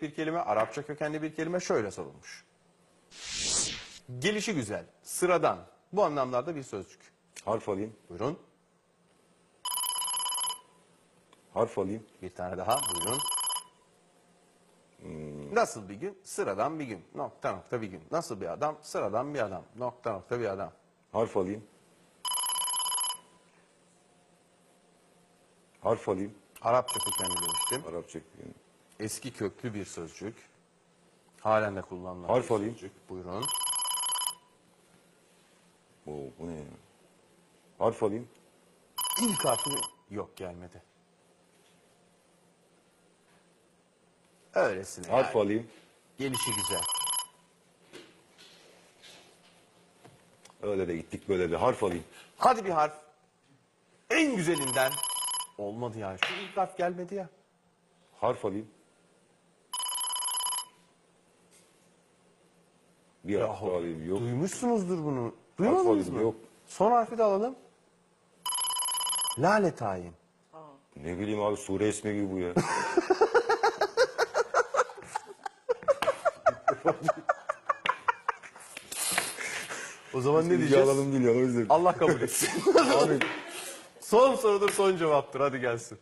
tek bir kelime, Arapça kökenli bir kelime şöyle sorulmuş. Gelişi güzel, sıradan. Bu anlamlarda bir sözcük. Harf alayım. Buyurun. Harf alayım. Bir tane daha buyurun. Nasıl bir gün? Sıradan bir gün. Nokta nokta bir gün. Nasıl bir adam? Sıradan bir adam. Nokta nokta bir adam. Harf alayım. Harf alayım. Arapça kökenli demiştim. Arapça. Eski köklü bir sözcük. Halen de kullanılan Harf bir alayım. sözcük. Buyurun. Oo, bu ne ya? Harf alayım. İlk harfi yok gelmedi. Öylesine. Harf yani. alayım. Gelişi güzel. Öyle de gittik böyle de. Harf alayım. Hadi bir harf. En güzelinden. Olmadı ya. Şu ilk harf gelmedi ya. Harf alayım. Bir harf daha alayım. Yok. Duymuşsunuzdur bunu. Duymadınız mı? yok. Son harfi de alalım. Lale tayin. Ne bileyim abi sure ismi gibi bu ya. O zaman ne diyeceğiz? alalım değil ya o yüzden. Allah kabul etsin. Abi son sorudur son cevaptır. Hadi gelsin.